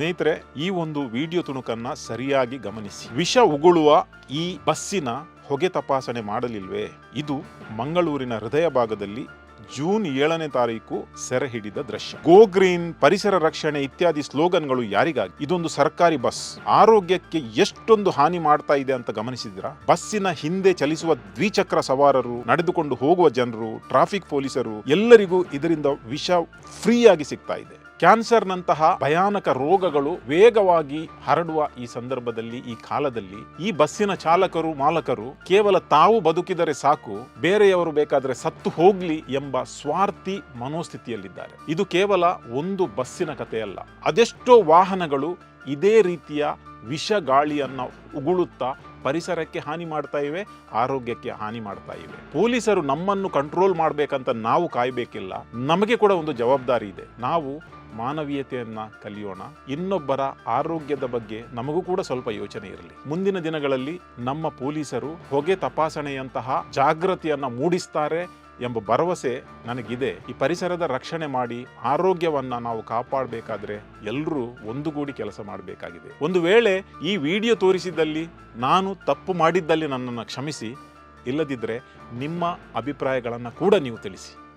ಸ್ನೇಹಿತರೆ, ಈ ಒಂದು ವಿಡಿಯೋ ತುಣುಕನ್ನ ಸರಿಯಾಗಿ ಗಮನಿಸಿ. ವಿಷ ಉಗುಳುವ ಈ ಬಸ್ಸಿನ ಹೊಗೆ ತಪಾಸಣೆ ಮಾಡಲಿಲ್ವೇ? ಇದು ಮಂಗಳೂರಿನ ಹೃದಯ ಭಾಗದಲ್ಲಿ ಜೂನ್ ಏಳನೇ ತಾರೀಕು ಸೆರೆ ಹಿಡಿದ ದೃಶ್ಯ. ಗೋ ಗ್ರೀನ್ ಪರಿಸರ ರಕ್ಷಣೆ ಇತ್ಯಾದಿ ಸ್ಲೋಗನ್ಗಳು ಯಾರಿಗಾಗಿ? ಇದೊಂದು ಸರ್ಕಾರಿ ಬಸ್. ಆರೋಗ್ಯಕ್ಕೆ ಎಷ್ಟೊಂದು ಹಾನಿ ಮಾಡ್ತಾ ಇದೆ ಅಂತ ಗಮನಿಸಿದ್ರ ಬಸ್ಸಿನ ಹಿಂದೆ ಚಲಿಸುವ ದ್ವಿಚಕ್ರ ಸವಾರರು, ನಡೆದುಕೊಂಡು ಹೋಗುವ ಜನರು, ಟ್ರಾಫಿಕ್ ಪೊಲೀಸರು ಎಲ್ಲರಿಗೂ ಇದರಿಂದ ವಿಷ ಫ್ರೀಯಾಗಿ ಸಿಗ್ತಾ ಇದೆ. ಕ್ಯಾನ್ಸರ್ನಂತಹ ಭಯಾನಕ ರೋಗಗಳು ವೇಗವಾಗಿ ಹರಡುವ ಈ ಸಂದರ್ಭದಲ್ಲಿ, ಈ ಕಾಲದಲ್ಲಿ ಈ ಬಸ್ಸಿನ ಚಾಲಕರು, ಮಾಲಕರು ಕೇವಲ ತಾವು ಬದುಕಿದರೆ ಸಾಕು, ಬೇರೆಯವರು ಬೇಕಾದರೆ ಸತ್ತು ಹೋಗ್ಲಿ ಎಂಬ ಸ್ವಾರ್ಥಿ ಮನೋಸ್ಥಿತಿಯಲ್ಲಿದ್ದಾರೆ. ಇದು ಕೇವಲ ಒಂದು ಬಸ್ಸಿನ ಕಥೆಯಲ್ಲ. ಅದೆಷ್ಟೋ ವಾಹನಗಳು ಇದೇ ರೀತಿಯ ವಿಷ ಗಾಳಿಯನ್ನು ಉಗುಳುತ್ತಾ ಪರಿಸರಕ್ಕೆ ಹಾನಿ ಮಾಡ್ತಾ ಇವೆ, ಆರೋಗ್ಯಕ್ಕೆ ಹಾನಿ ಮಾಡ್ತಾ ಇವೆ. ಪೊಲೀಸರು ನಮ್ಮನ್ನು ಕಂಟ್ರೋಲ್ ಮಾಡಬೇಕಂತ ನಾವು ಕಾಯಬೇಕಿಲ್ಲ. ನಮಗೆ ಕೂಡ ಒಂದು ಜವಾಬ್ದಾರಿ ಇದೆ. ನಾವು ಮಾನವೀಯತೆಯನ್ನು ಕಲಿಯೋಣ. ಇನ್ನೊಬ್ಬರ ಆರೋಗ್ಯದ ಬಗ್ಗೆ ನಮಗೂ ಕೂಡ ಸ್ವಲ್ಪ ಯೋಚನೆ ಇರಲಿ. ಮುಂದಿನ ದಿನಗಳಲ್ಲಿ ನಮ್ಮ ಪೊಲೀಸರು ಹೊಗೆ ತಪಾಸಣೆಯಂತಹ ಜಾಗೃತಿಯನ್ನು ಮೂಡಿಸ್ತಾರೆ. ಎಂಬ ಭರವಸೆ ನನಗಿದೆ. ಈ ಪರಿಸರದ ರಕ್ಷಣೆ ಮಾಡಿ, ಆರೋಗ್ಯವನ್ನ ನಾವು ಕಾಪಾಡಬೇಕಾದ್ರೆ ಎಲ್ಲರೂ ಒಂದುಗೂಡಿ ಕೆಲಸ ಮಾಡಬೇಕಾಗಿದೆ. ಒಂದು ವೇಳೆ ಈ ವಿಡಿಯೋ ತೋರಿಸಿದಲ್ಲಿ ನಾನು ತಪ್ಪು ಮಾಡಿದ್ದಲ್ಲಿ ನನ್ನನ್ನು ಕ್ಷಮಿಸಿ ಇಲ್ಲದಿದ್ದರೆ ನಿಮ್ಮ ಅಭಿಪ್ರಾಯಗಳನ್ನು ಕೂಡ ನೀವು ತಿಳಿಸಿ.